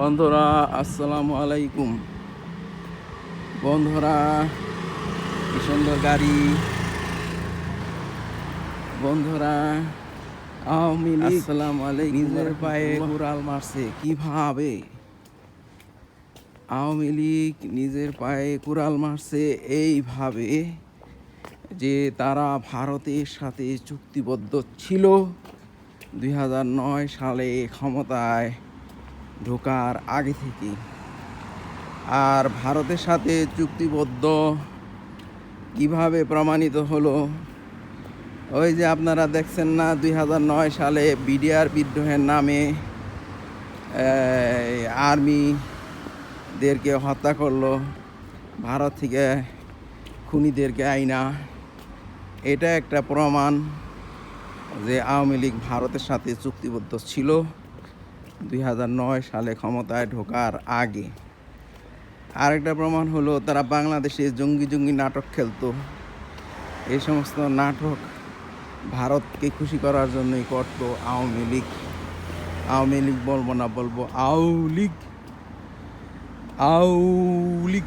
বন্ধুরা আসসালামু আলাইকুম। বন্ধুরা কি সুন্দর গাড়ি। বন্ধুরা আওয়ামী লীগ আসসালামু আলাইকুম নিজের পায়ে কুড়াল মারছে কীভাবে? আওয়ামী লীগ নিজের পায়ে কুড়াল মারছে এইভাবে যে তারা ভারতের সাথে চুক্তিবদ্ধ ছিল। দুই হাজার নয় সালে ক্ষমতায় ঢোকার আগে থেকে আর ভারতের সাথে চুক্তিবদ্ধ কীভাবে প্রমাণিত হলো? ওই যে আপনারা দেখছেন না, দুই হাজার নয় সালে বিডিআর বিদ্রোহের নামে আর্মিদেরকে হত্যা করল, ভারত থেকে খুনিদেরকে আইনা। এটা একটা প্রমাণ যে আওয়ামী লীগ ভারতের সাথে চুক্তিবদ্ধ ছিল। দুই হাজার নয় সালে ক্ষমতায় ঢোকার আগে। আরেকটা প্রমাণ হলো, তারা বাংলাদেশে জঙ্গি জঙ্গি নাটক খেলতো। এই সমস্ত নাটক ভারতকে খুশি করার জন্যই করত আওয়ামী লীগ। আওয়ামী লীগ বলব না বলব আউ লীগ। আউ লীগ।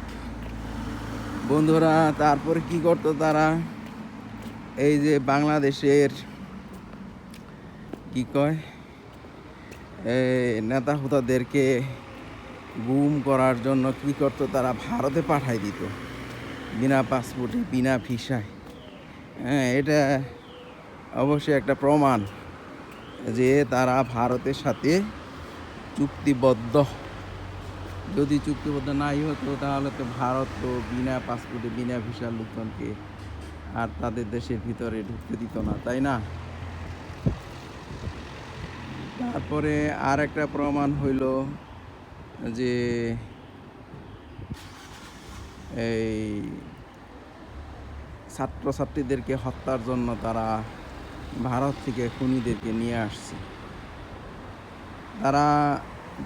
বন্ধুরা, তারপরে কি করতো তারা? এই যে বাংলাদেশের, কি কয়? নেতা হুতাদেরকে গুম করার জন্য কি করতো? তারা ভারতে পাঠাই দিত। বিনা পাসপোর্টে, বিনা ভিসায়। হ্যাঁ এটা অবশ্যই একটা প্রমাণ যে তারা ভারতের সাথে চুক্তিবদ্ধ। যদি চুক্তিবদ্ধ নাই হতো, তাহলে তো ভারত তো বিনা পাসপোর্টে, বিনা ভিসার লোকজনকে আর তাদের দেশের ভিতরে ঢুকতে দিত না, তাই না? তারপরে আর একটা প্রমাণ হইল যে এই ছাত্রছাত্রীদেরকে হত্যার জন্য তারা ভারত থেকে খুনিদেরকে নিয়ে আসছে। তারা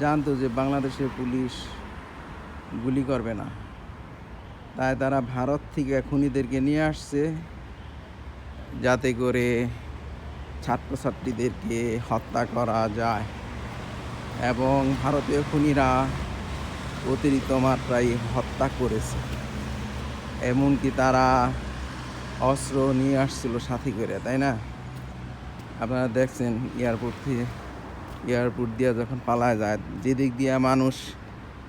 জানতো যে বাংলাদেশের পুলিশ গুলি করবে না। তাই তারা ভারত থেকে খুনিদেরকে নিয়ে আসছে যাতে করে ছাত্রছাত্রীদেরকে হত্যা করা যায় এবং ভারতীয় খুনিরা অতিরিক্ত মাত্রায় হত্যা করেছে। এমনকি তারা অস্ত্র নিয়ে আসছিল সাথে করে, তাই না? আপনারা দেখছেন এয়ারপোর্ট থেকে, এয়ারপোর্ট দিয়ে যখন পালায় যায়, যেদিক দিয়ে মানুষ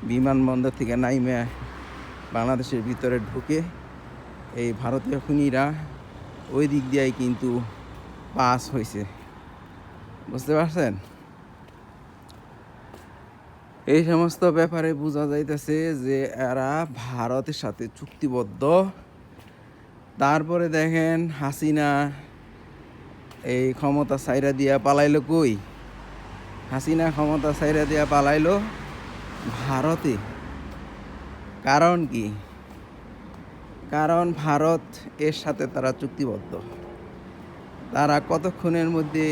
বিমানবন্দর থেকে নাইমে বাংলাদেশের ভিতরে ঢুকে, এই ভারতীয় খুনিরা ওই দিক দিয়েই কিন্তু পাস হয়েছে বুঝতে পারছেন? এই সমস্ত ব্যাপারে বোঝা যাইতেছে যে এরা ভারতের সাথে চুক্তিবদ্ধ। তারপরে দেখেন হাসিনা এই ক্ষমতা সাইরা দিয়া পালাইলো কই? হাসিনা ক্ষমতা সাইরা দিয়া পালাইলো ভারতে। কারণ কি? কারণ ভারত এর সাথে তারা চুক্তিবদ্ধ। তারা কতক্ষণের মধ্যে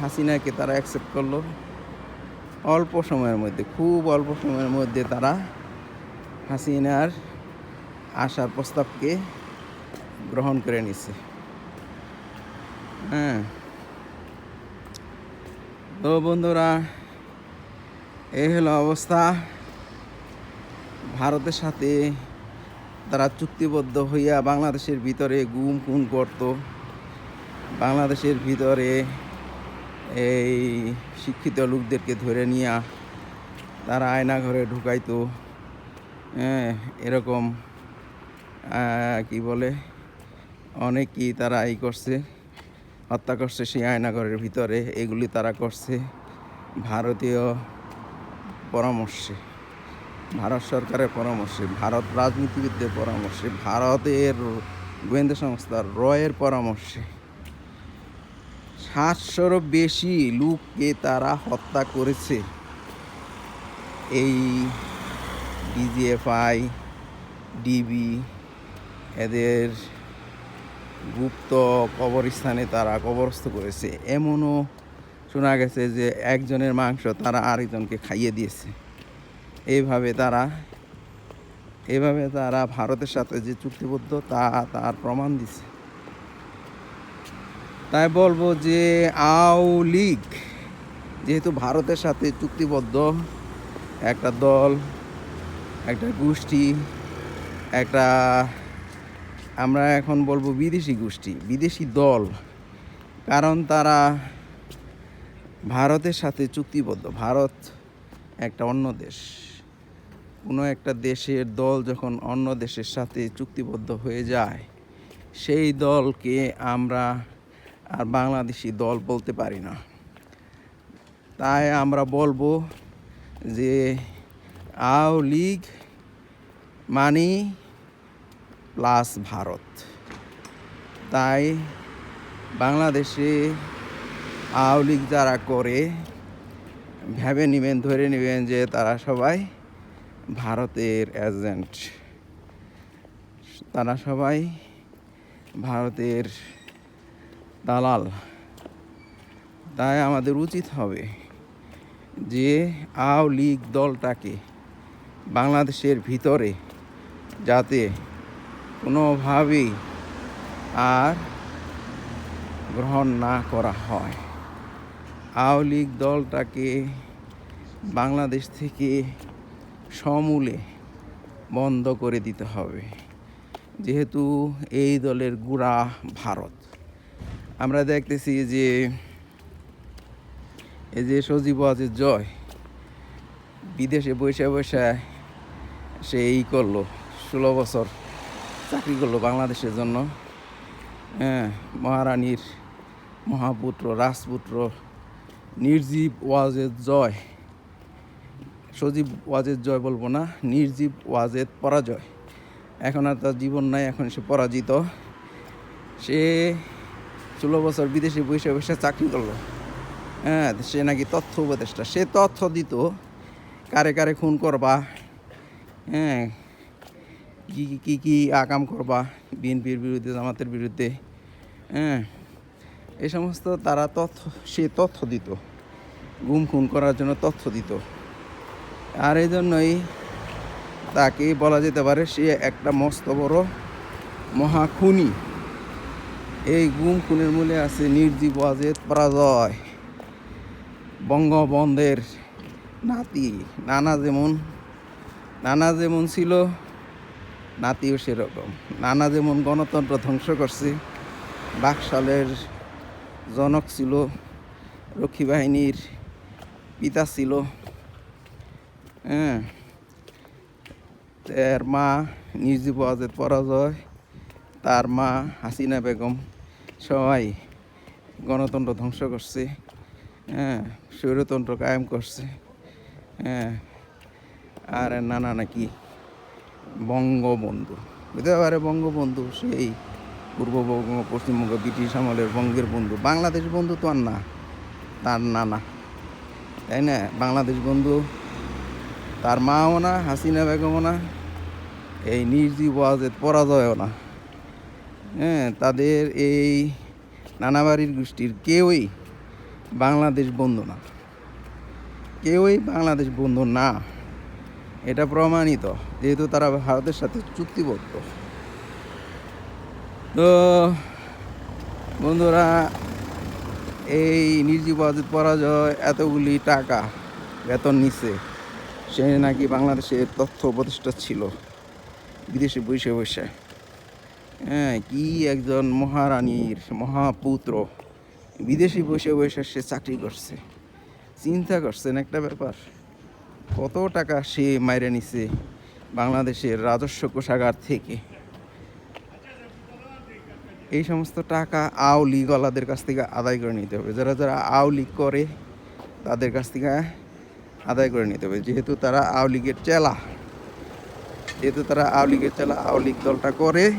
হাসিনাকে তারা অ্যাকসেপ্ট করল? অল্প সময়ের মধ্যে, খুব অল্প সময়ের মধ্যে তারা হাসিনার আসার প্রস্তাবকে গ্রহণ করে নিছে। হ্যাঁ। তো বন্ধুরা এই হলো অবস্থা। ভারতের সাথে তারা চুক্তিবদ্ধ হইয়া বাংলাদেশের ভিতরে গুম, খুন করত। বাংলাদেশের ভিতরে এই শিক্ষিত লোকদেরকে ধরে নিয়ে তারা আয়না ঘরে ঢুকাইতো হ্যাঁ এরকম কি বলে, অনেকই তারা এই করছে, হত্যা করছে সেই আয়নাঘরের ভিতরে, এগুলি তারা করছে ভারতীয় পরামর্শে, ভারত সরকারের পরামর্শে, ভারত রাজনীতিবিদদের পরামর্শে, ভারতের গোয়েন্দা সংস্থা রয়ের পরামর্শে। সাতশোরও বেশি লোককে তারা হত্যা করেছে। এই ডিজিএফআই, ডিবি এদের গুপ্ত কবরস্থানে তারা কবরস্থ করেছে। এমনও শোনা গেছে যে একজনের মাংস তারা আরেকজনকে খাইয়ে দিয়েছে। এইভাবে তারা, এভাবে তারা ভারতের সাথে যে চুক্তিবদ্ধ তা তার প্রমাণ দিছে। তাই বলব যে আও লীগ, যেহেতু ভারতের সাথে চুক্তিবদ্ধ, একটা দল, একটা গোষ্ঠী, একটা, আমরা এখন বলব বিদেশি গোষ্ঠী, বিদেশি দল, কারণ তারা ভারতের সাথে চুক্তিবদ্ধ। ভারত একটা অন্য দেশ। কোনো একটা দেশের দল যখন অন্য দেশের সাথে চুক্তিবদ্ধ হয়ে যায়, সেই দলকে আমরা আর বাংলাদেশি দল বলতে পারি না। তাই আমরা বলব যে আও লীগ মানি প্লাস ভারত। তাই বাংলাদেশে আওয়ামী লীগ যারা করে, ভেবে নেবেন, ধরে নেবেন যে তারা সবাই ভারতের এজেন্ট তারা সবাই ভারতের দালাল। তাই আমাদের উচিত হবে যে আও লীগ দলটাকে বাংলাদেশের ভিতরে যাতে কোনোভাবেই আর গ্রহণ না করা হয়। আওয়ামী লীগ দলটাকে বাংলাদেশ থেকে সমূলে বন্ধ করে দিতে হবে। যেহেতু এই দলের গুড়া ভারত। আমরা দেখতেছি যে এই যে সজীব ওয়াজের জয়। বিদেশে বসে বসে সে এই করল, ষোলো বছর চাকরি করল বাংলাদেশের জন্য। হ্যাঁ মহারানীর মহাপুত্র, রাজপুত্র, নির্জীব ওয়াজেদ জয়। সজীব ওয়াজেদ জয় বলব না, নির্জীব ওয়াজেদ পরাজয়। এখন আর তার জীবন নাই, এখন সে পরাজিত। সে ষোলো বছর বিদেশে বসে বসে চাকরি করল। হ্যাঁ সে নাকি তথ্য উপদেষ্টা। সে তথ্য দিত, কারে কারে খুন করবা হ্যাঁ কী কী কী কী আকাম করবা, বিএনপির বিরুদ্ধে, জামাতের বিরুদ্ধে হ্যাঁ এই সমস্ত তারা তথ্য, সে তথ্য দিত। গুম খুন করার জন্য তথ্য দিত। আর এই জন্যই তাকে বলা যেতে পারে সে একটা মস্ত বড় মহাখুনি। এই গুম খুনের মূলে আছে নির্জীব ওয়াজেদ পরাজয়। বঙ্গবন্ধের নাতি, নানা যেমন নানা যেমন ছিল, নাতিও সেরকম। নানা যেমন গণতন্ত্র ধ্বংস করছে, বাকশালের জনক ছিল, রক্ষী বাহিনীর পিতা ছিল হ্যাঁ তার মা নির্জীব আজাদ পরাজয়। তার মা হাসিনা বেগম সবাই গণতন্ত্র ধ্বংস করছে হ্যাঁ স্বৈরতন্ত্র কায়েম করছে হ্যাঁ আর নানা নাকি বঙ্গবন্ধু। বুঝতে পারে বঙ্গবন্ধু সেই পূর্ববঙ্গ পশ্চিমবঙ্গ, ব্রিটিশ আমলের বঙ্গের বন্ধু। বাংলাদেশ বন্ধু তো আর না, তার নানা, তাই না? বাংলাদেশ বন্ধু, তার মাও না, হাসিনা বেগমও না, এই নির্জীব ওয়াজেদ পরাজয়ও না। হ্যাঁ তাদের এই নানাবাড়ির গোষ্ঠীর কেউই বাংলাদেশ বন্ধু না। কেউই বাংলাদেশ বন্ধু না। এটা প্রমাণিত, যেহেতু তারা ভারতের সাথে চুক্তিবদ্ধ। তো বন্ধুরা, এই নির্জীব অজিত পরাজয়, এতগুলি টাকা বেতন নিছে সে নাকি বাংলাদেশের তথ্য উপদেষ্টা ছিল, বিদেশে বসে বসে। হ্যাঁ কি একজন মহারানীর মহাপুত্র। বিদেশি বসে বসে সে চাকরি করছে। চিন্তা করছেন, একটা ব্যাপার। কত টাকা সে মাইরে নিছে বাংলাদেশের রাজস্ব কোষাগার থেকে? এই সমস্ত টাকা আওলি গলাদের কাছ থেকে আদায় করে নিতে হবে। যারা যারা আওলি করে, তাদের কাছ থেকে আদায় করে নিতে হবে। যেহেতু তারা আওলিগের চেলা, যেহেতু তারা আওলিগের চেলা আওলিগ দলটা করে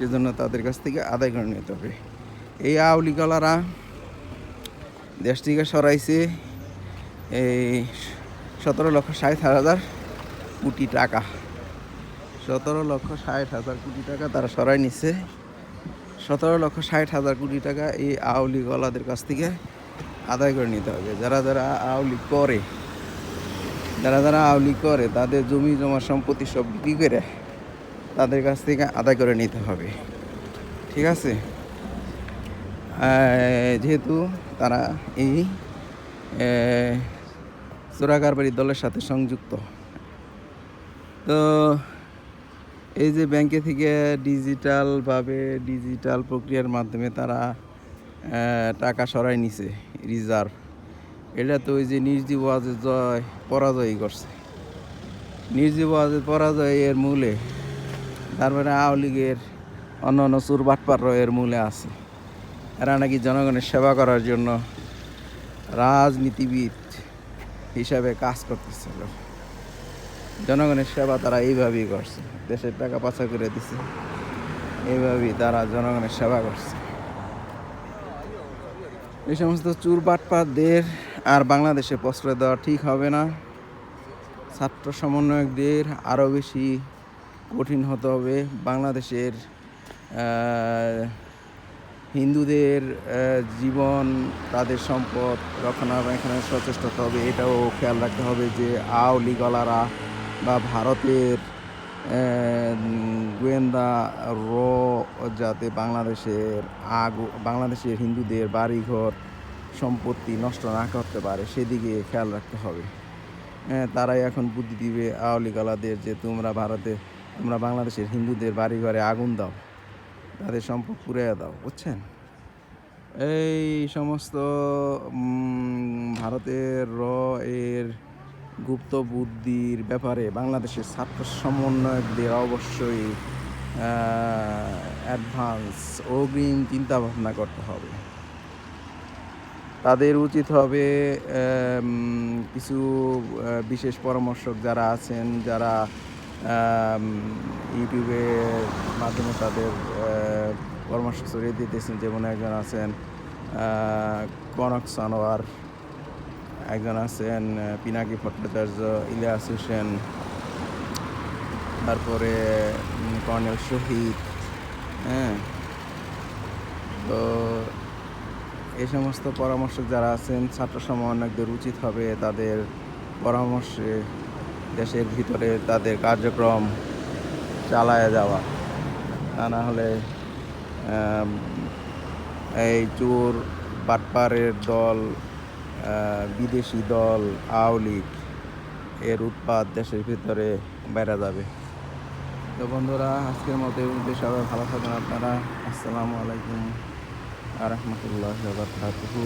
সেজন্য তাদের কাছ থেকে আদায় করে নিতে হবে। এই আওলি গলারা দেশ থেকে সরাইছে এই সতেরো লক্ষ ষাট হাজার কোটি টাকা। সতেরো লক্ষ ষাট হাজার কোটি টাকা তারা সরাই নিচ্ছে সতেরো লক্ষ ষাট হাজার কোটি টাকা এই আওলি গলাদের কাছ থেকে আদায় করে নিতে হবে। যারা যারা আউলি করে, যারা যারা আউলি করে, তাদের জমি জমা সম্পত্তি সব বিক্রি করে তাদের কাছ থেকে আদায় করে নিতে হবে। ঠিক আছে? যেহেতু তারা এই চোরাকারবারি দলের সাথে সংযুক্ত। তো এই যে ব্যাংকে থেকে ডিজিটালভাবে ডিজিটাল প্রক্রিয়ার মাধ্যমে তারা টাকা সরাই নিছে, রিজার্ভ। এটা তো ওই যে নির্জীব ওয়াজের জয় পরাজয়ই করছে। নির্জীব ওয়াজের পরাজয় এর মূলে তারপরে আওয়ামী লীগের অন্য অন্য চুর বাটপার এর মূলে আছে। এরা নাকি জনগণের সেবা করার জন্য রাজনীতিবিদ হিসাবে কাজ করতেছিল জনগণের সেবা তারা এইভাবেই করছে। দেশের টাকা পাচার করে দিছে। এইভাবেই তারা জনগণের সেবা করছে। এই সমস্ত চুর বাটপাতদের আর বাংলাদেশে প্রশ্রয় দেওয়া ঠিক হবে না। ছাত্র সমন্বয়কদের আরও বেশি কঠিন হতে হবে। বাংলাদেশের হিন্দুদের জীবন, তাদের সম্পদ রক্ষণাবেক্ষণের সচেষ্ট হতে হবে। এটাও খেয়াল রাখতে হবে যে আও লিগলারা বা ভারতের গোয়েন্দা র যাতে বাংলাদেশের আগ, বাংলাদেশের হিন্দুদের বাড়িঘর সম্পত্তি নষ্ট না করতে পারে, সেদিকে খেয়াল রাখতে হবে। তারাই এখন বুদ্ধি দিবে আওয়ালি গালাদের যে তোমরা ভারতে তোমরা বাংলাদেশের হিন্দুদের বাড়ি ঘরে আগুন দাও, তাদের সম্পদ পুড়িয়ে দাও, বুঝছেন? এই সমস্ত ভারতের র এর গুপ্ত বুদ্ধির ব্যাপারে বাংলাদেশের ছাত্র সমন্বয়কদের অবশ্যই অ্যাডভান্স অগ্রিম চিন্তা ভাবনা করতে হবে। তাদের উচিত হবে কিছু বিশেষ পরামর্শক যারা আছেন, যারা ইউটিউবের মাধ্যমে তাদের পরামর্শ ছড়িয়ে দিতেছেন যেমন একজন আছেন কনক সানোয়ার, একজন আছেন পিনাকি ভট্টাচার্য, ইলিয়াস হোসেন, তারপরে কর্নেল শহীদ হ্যাঁ? তো এই সমস্ত পরামর্শক যারা আছেন, ছাত্র সমন্বয়কদের উচিত হবে তাদের পরামর্শে দেশের ভিতরে তাদের কার্যক্রম চালায় যাওয়া। তা না হলে এই চোর বাটপারের দল বিদেশি দল, আওয়ামী লীগ, এর উৎপাদ দেশের ভিতরে বেড়া যাবে। তো বন্ধুরা, আজকের মতো সবাই ভালো থাকবেন আপনারা। আসসালামু আলাইকুম আ রহমতুল্লাহ বারকাতুহু।